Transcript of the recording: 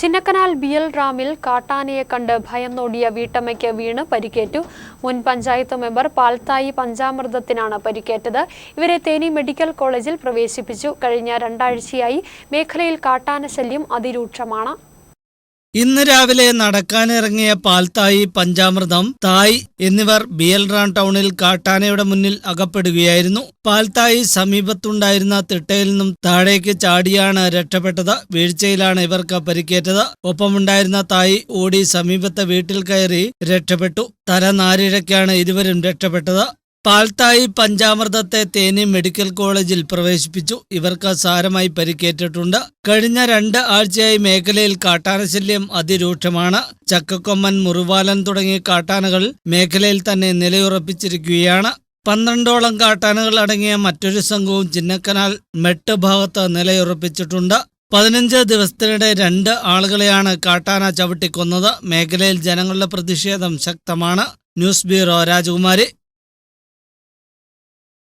Chinnakanal B L റാമിൽ കാട്ടാനയെ കണ്ട് ഭയം നോടിയ വീട്ടമ്മയ്ക്ക് വീണ് പരിക്കേറ്റു. മുൻ പഞ്ചായത്ത് മെമ്പർ പാൽത്തായി പഞ്ചാമൃതത്തിനാണ് പരിക്കേറ്റത്. ഇവരെ തേനി മെഡിക്കൽ കോളേജിൽ പ്രവേശിപ്പിച്ചു. കഴിഞ്ഞ രണ്ടാഴ്ചയായി മേഖലയിൽ കാട്ടാന ശല്യം അതിരൂക്ഷമാണ്. ഇന്ന് രാവിലെ നടക്കാനിറങ്ങിയ പാൽത്തായി പഞ്ചാമൃതം തായ് എന്നിവർ ബിയൽറാൻ ടൗണിൽ കാട്ടാനയുടെ മുന്നിൽ അകപ്പെടുകയായിരുന്നു. പാൽത്തായി സമീപത്തുണ്ടായിരുന്ന തിട്ടയിൽ നിന്നും താഴേക്ക് ചാടിയാണ് രക്ഷപ്പെട്ടത്. വീഴ്ചയിലാണ് ഇവർക്ക് പരിക്കേറ്റത്. ഒപ്പമുണ്ടായിരുന്ന തായ് ഓടി സമീപത്തെ വീട്ടിൽ കയറി രക്ഷപ്പെട്ടു. തല നാരിഴയ്ക്കാണ് ഇരുവരും രക്ഷപ്പെട്ടത്. പാൽത്തായി പഞ്ചാമൃതത്തെ തേനി മെഡിക്കൽ കോളേജിൽ പ്രവേശിപ്പിച്ചു. ഇവർക്ക് സാരമായി പരിക്കേറ്റിട്ടുണ്ട്. കഴിഞ്ഞ രണ്ട് ആഴ്ചയായി മേഖലയിൽ കാട്ടാനശല്യം അതിരൂക്ഷമാണ്. ചക്കക്കൊമ്മൻ മുറിവാലൻ തുടങ്ങിയ കാട്ടാനകൾ മേഖലയിൽ തന്നെ നിലയുറപ്പിച്ചിരിക്കുകയാണ്. പന്ത്രണ്ടോളം കാട്ടാനകൾ അടങ്ങിയ മറ്റൊരു സംഘവും ചിന്നക്കനാൽ മെട്ട് ഭാഗത്ത് നിലയുറപ്പിച്ചിട്ടുണ്ട്. പതിനഞ്ച് ദിവസത്തിനിടെ രണ്ട് ആളുകളെയാണ് കാട്ടാന ചവിട്ടിക്കൊന്നത്. മേഖലയിൽ ജനങ്ങളുടെ പ്രതിഷേധം ശക്തമാണ്. ന്യൂസ് ബ്യൂറോ രാജകുമാരി.